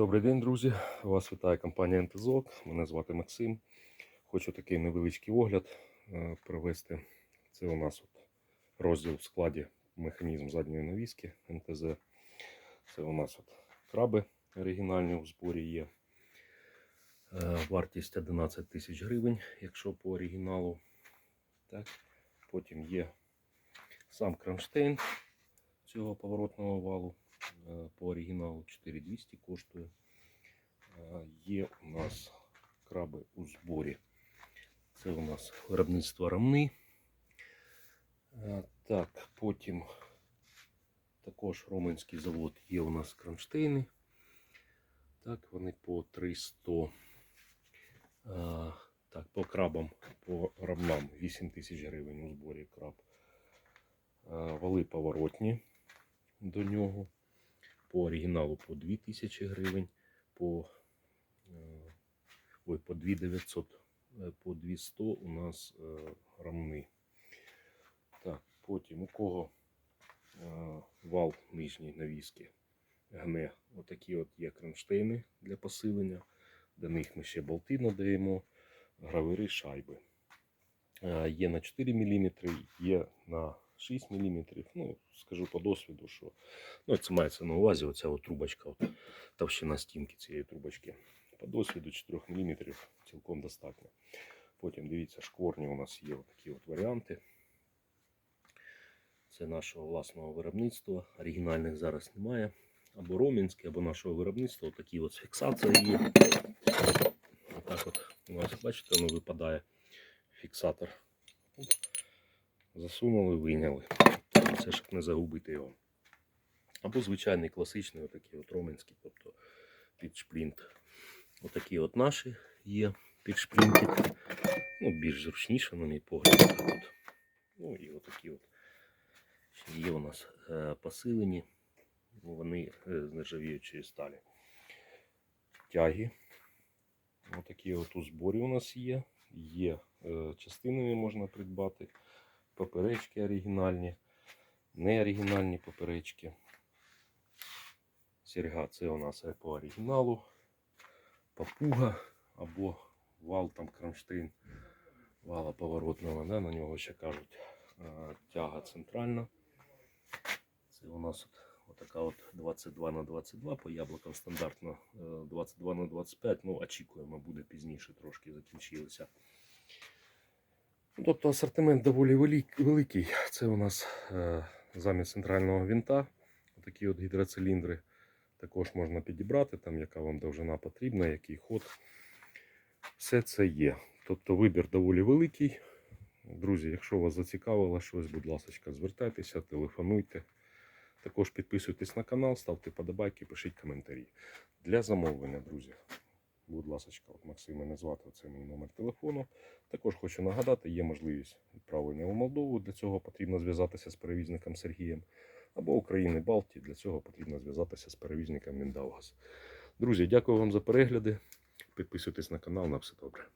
Добрий день, друзі! Вас вітає компанія НТЗОК. Мене звати Максим. Хочу такий невеличкий огляд е, провести. Це у нас от розділ в складі механізм задньої навіски НТЗ. Це у нас от краби оригінальні у зборі є. Е, Вартість 11 тисяч гривень, якщо по оригіналу. Так. Потім є сам кронштейн цього поворотного валу. Е, По оригіналу 4200 коштує. Е, Є у нас краби у зборі. Це у нас виробництво рамни. Е, Так, потім також Роменський завод є у нас кронштейни. Так, вони по 300. Е, Так, по крабам, по рамнам 8 тисяч гривень у зборі краб. Вали поворотні до нього. По оригіналу по 2000 гривень, по, е, ой, по 2900, е, по 200 у нас е, рамни. Так, потім у кого вал нижній навіски гне. Отакі от є кронштейни для посилення. До них ми ще болти надаємо, гравери шайби. Є на 4 мм, є на 6 мм. Ну, скажу по досвіду, що ну, це мається на увазі оця от трубочка, от, товщина стінки цієї трубочки. По досвіду 4 мм цілком достатньо. Потім дивіться, шкворні у нас є такі от варіанти. Це нашого власного виробництва. Оригінальних зараз немає. Або ромінське, або нашого виробництва. Такі от з фіксацією є. Отак от у нас, бачите, воно випадає фіксатор. Засунули, вийняли. Це щоб не загубити його. Або звичайний класичний, отакий от роменський, тобто під шплінт. Отакі от наші є під шплінтик. Ну, більш зручніше, на мій погляд. Ну і отакі от. Є у нас е, посилені. Вони е, з нержавіючої сталі. Тяги. Отакі от у зборі у нас є. Є е, частинами можна придбати. Поперечки оригінальні, не оригінальні поперечки. Серга це у нас по оригіналу, папуга або вал там кронштейн вала поворотного, да, на нього ще кажуть е, тяга центральна. Це у нас от, отака от 22 на 22 по яблукам стандартно е, 22 на 25 ну очікуємо, буде пізніше трошки закінчилися. Тобто асортимент доволі великий. Це у нас е, замість центрального вінта. Такі от гідроциліндри. Також можна підібрати, там, яка вам довжина потрібна, який ход. Все це є. Тобто вибір доволі великий. Друзі, якщо вас зацікавило щось, будь ласка, звертайтеся, телефонуйте. Також підписуйтесь на канал, ставте подобайки, пишіть коментарі. Для замовлення, друзі. Будь ласка, от Максим мене звати, це мій номер телефону. Також хочу нагадати, є можливість відправлення у Молдову. Для цього потрібно зв'язатися з перевізником Сергієм. Або України Балтії. Для цього потрібно зв'язатися з перевізником Міндаугас. Друзі, дякую вам за перегляди. Підписуйтесь на канал, на все добре.